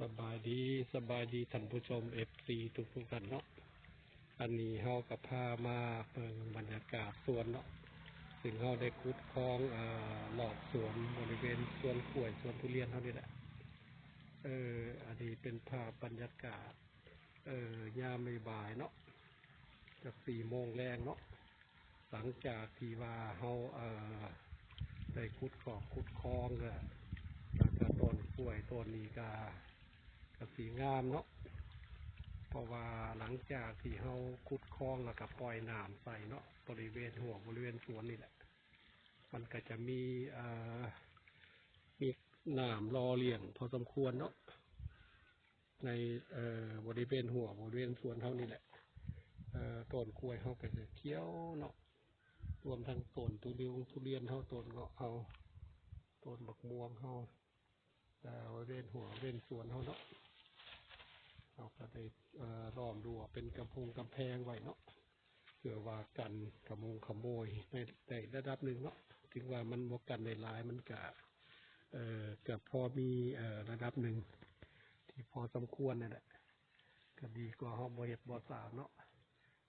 สบายดีสบายดีท่านผู้ชมเอฟซีทุกทุกท่านเนาะอันนี้เฮากับพามาเปิงบรรยากาศสวนเนาะซึ่งเฮาได้คุดคลองเอ่อหลอกสวนบริเวณสวนกล้วยสวนทุเรียนเฮานี่แหละเอออันนี้เป็นภาพบรรยากาศ เออยามบ่ายเนาะจากสี่โมงแรงเนาะหลังจากที่ว่าเฮาเอ่อได้คุดขอบคุดคลองก็แล้วก็ต้นกล้วยต้นนี้ก็ ก็สีงามเนาะเพราะว่าหลังจากที่เฮาขุดคลองแล้วก็ปล่อยน้ำใส่เนาะบริเวณหัวบริเวณสวนนี่แหละ มันก็จะมีอ่อมีน้ำรอเลี้ยงพอสมควรเนาะในเอ่อบริเวณหัวบริเวณสวนเท่านี้แหละเอ่อต้นกล้วยเฮาก็จะเขียวเนาะรวมทั้งต้นทุเรียนทุเรียนเฮาต้นเงาะเฮาต้นบักม่วงเฮาเอ่อบริเวณหัวบริเวณสวนเขาเนาะ เราก็ได้เอ่อล้อมรั้วเป็นกำพงกำแพงไว้เนาะเพื่อว่ากันขโมงขโมยในในระดับหนึ่งเนาะถึงว่ามันบวกกันในลายมันกะเอ่อกับพอมีเอ่อระดับหนึ่งที่พอสมควรนั่นแหละก็ดีกว่าห้องบริเวณบ่อสามเนาะ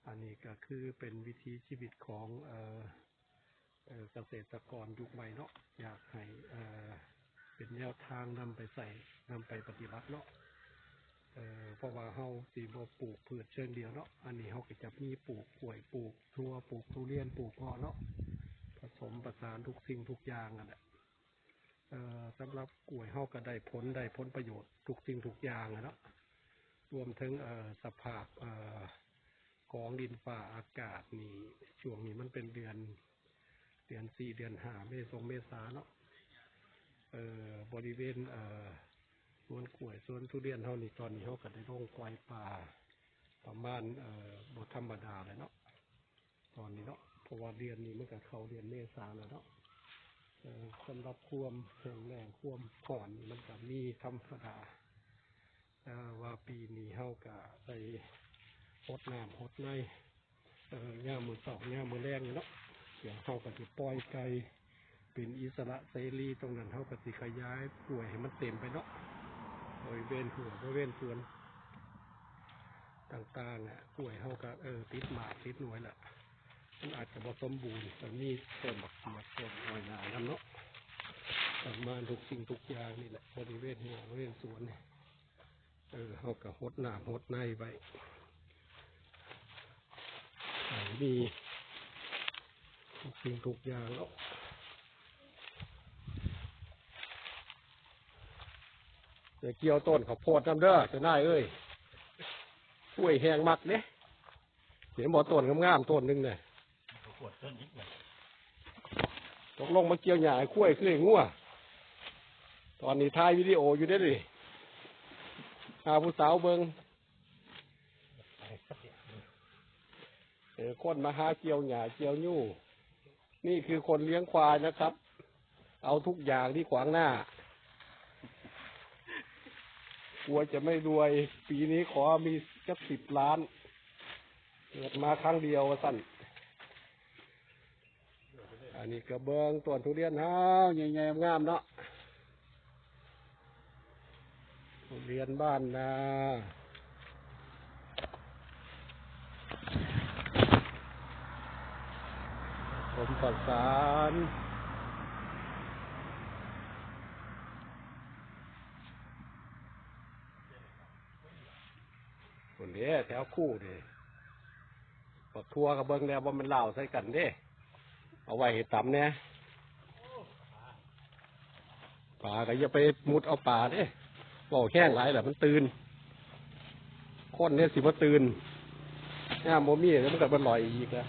อันนี้ก็คือเป็นวิถีชีวิตของเอ่อเกษตรกรยุคใหม่เนาะอยากให้เออเป็นแนวทางนำไปใส่นำไปปฏิบัติเนาะ เออเพราะว่าเฮาสีบ่ปลูกพืชเชิงเดียวเนาะอันนี้เฮาก็จะมีปลูกกล้วยปลูกทั่วปลูกทุเรียนปลูกเงาะเนาะผสมประสานทุกสิ่งทุกอย่างนั่นแหละเอ่อสำหรับกล้วยเฮาก็ได้ผลได้ผลประโยชน์ทุกสิ่งทุกอย่างอะเนาะรวมถึงเอ่อสภาพเอ่อของดินฟ้าอากาศนี่ช่วงนี้มันเป็นเดือน เดือนสี่เดือนห้าเมษงเมษาเนาะเอ่อบริเวณเอ่อ วนกล้วยสวนทุเรียนเท่านี้ตอนนี้เขาก็ได้ลงกวายป่าประมาณเอ่อบธรรมดาเลยเนาะตอนนี้เนาะเพราะว่าเดือนนี้มันก็เขาเดือนเมษาแล้วเนาะสำหรับความแข็งแรงความผ่อนมันก็มีธรรมดาว่าปีนี้เขาก็ไปหดน้ำหดในเอ่อย่ามมือสองย่ามมือแรงเนาะเดี๋ยวเขาก็จะปล่อยไก่เป็นอิสระเสรีตรงนั้นเขาก็สิขยายป่วยให้มันเต็มไปเนาะ บริเวณหัวบริเวณสวน ต่างๆอะป่วยเขาก็เออติดหมากติดหน่วยแหละมันอาจจะบสมบูรณ์แต่มีต้นบักเสียต้นหน่อยหนานั่นเนาะประมาณทุกสิ่งทุกอย่างนี่แหละบริเวณหัวบริเวณสวนเนี่ยเออเขาก็หดหน้ำหดในไปมีทุกสิ่งทุกอย่างเนาะ เดี๋ยวเกี่ยวต้นข้าวโพดน้ำเด้อจะได้เอ้ยกล้วยแหงมักเนี่ยเดี๋ยวบอต้นงามๆต้นหนึ่งเนี่ยตกลงมาเกี่ยวหญ้าให้กล้วยคือไอ้งัวตอนนี้ถ่ายวิดีโออยู่ได้ดิหาผู้สาวเบิงเออคนมาหาเกี่ยวหญ้าเกี่ยวยู่ นี่คือคนเลี้ยงควายนะครับ เอาทุกอย่างที่ขวางหน้า กลัวจะไม่รวย ปีนี้ขอมีสักสิบล้านเกิดมาครั้งเดียวสั้นอันนี้กระเบิงต้นทุเรียนเฮาใหญ่ๆงามเนาะทุเรียนบ้านนาผมประสานคนเด้แถวคู่เด้ปักทัวกับเบิ้งแล้วว่ามันเล่าใส่กันเด้ เอาไว้ให้ต่ำเนี่ยป่าก็อย่าไปมุดเอาป่าเด้บอกแห้งหลายแหละมันตื่นคนเนี่ยสิว่าตื่นย่ามโมมี่แล้วมันก็มันลอยอีกแล้ว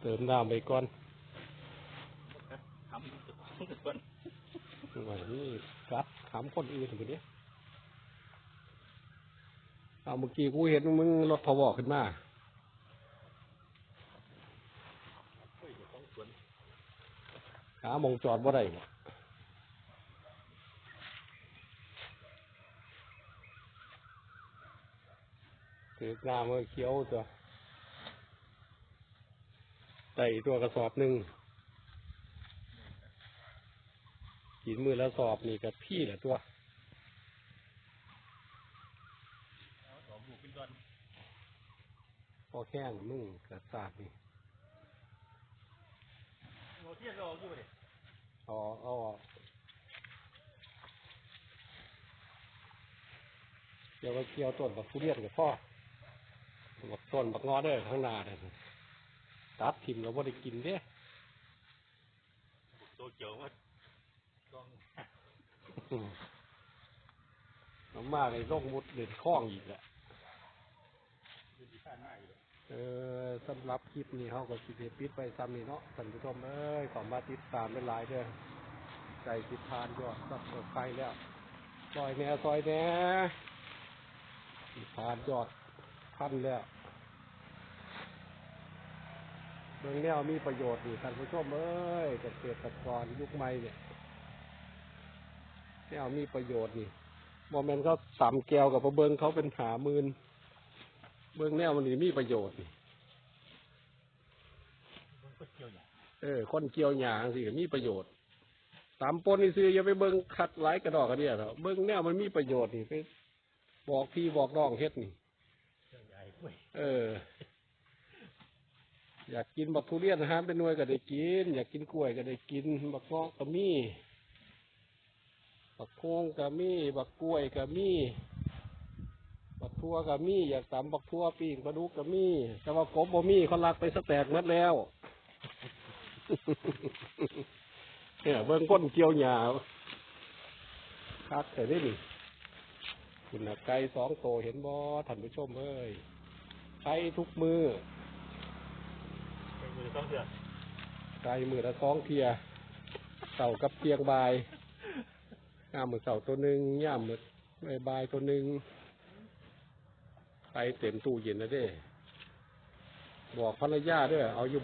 เติมน้ำไปก่อน ทำทุกคน หน่อยนี่กัดถามคนอื่นถึงนี้เอาเมื่อกี้กูเห็นมึงรถพวอขึ้นมาหามองจอดบ่าได้บ่ถือกน้ำมาเคี้ยวตัวไต่ตัวกระสอบหนึ่ง กินมือละสอบนี่กับพี่แหละตัวเอาสองลูกเป็นก้อนพอแข้งมึงกระสาดนี่โมเทียนเราอยู่เลยเอาเอาออกเดี๋ยวไปเกี่ยวต้นบักทุเรียนกับพ่อบักต้นบักงอเด้อข้างหน้าเด้อตัดทิมเราไม่ได้กินเด้ตัวเขียวว่าก้องอืม น้ำมาเลยลงมุดเด่นคล้องอีกแหละเออสำหรับคลิปนี้เขาก็สิเดปิดไปซ้ำนี่เนาะท่านผู้ชมเอ้ยขอมาติดตามเป็นหลายเด้อใจติดทานยอดซับเปิดไฟแล้วซอยแหน่ซอยแหน่ติดทานยอดพันแล้วเรื่องแนวมีประโยชน์นี่ท่านผู้ชมเอ้ยเกษตรกรยุคใหม่เนี่ย แนวมีประโยชน์นี่โมเมนเขาสามแก้วกับเบิงเขาเป็นหาหมื่นเบื้องแนวมันนี่มีประโยชน์นี่เออคนเกี่ยวหยางสิมีประโยชน์ตามปนนี่ซื้ออย่าไปเบิงขัดไหลกระดอกกระเดียเถอะเบิงแนวมันมีประโยชน์นี่ไปบอกพี่บอกน้องเฮ็ดนี่เออ อยากกินบักทุเรียนอาหารเป็นหน่วยก็ได้กิน อยากกินกล้วยก็ได้กินบักเงาะก็มี บักโค้งก็มีบักกล้วยก็มีบักทั่วก็มีอยากตำบักทั่วปีกปลาดุกก็มีแต่ว่ากบบ่มีเขาลักไปสแตกหมดแล้วเนี่ยเบิ่งก้นเกี่ยวหยาคักแต่ได้นี่คุณน่ะไก่สองโตเห็นบ่ท่านผู้ชมเอ้ยไก่ทุกมือเป็นมือต้องเสือกไก่มือละสองเทียเต่ากับเทียงบาย ย่ามมือเสาตัวหนึ่งย่ามมือใบายตัวหนึ่งไปเต็มตู้เย็นแล้วเด้ บอกภรรยาด้วยเอาอยู่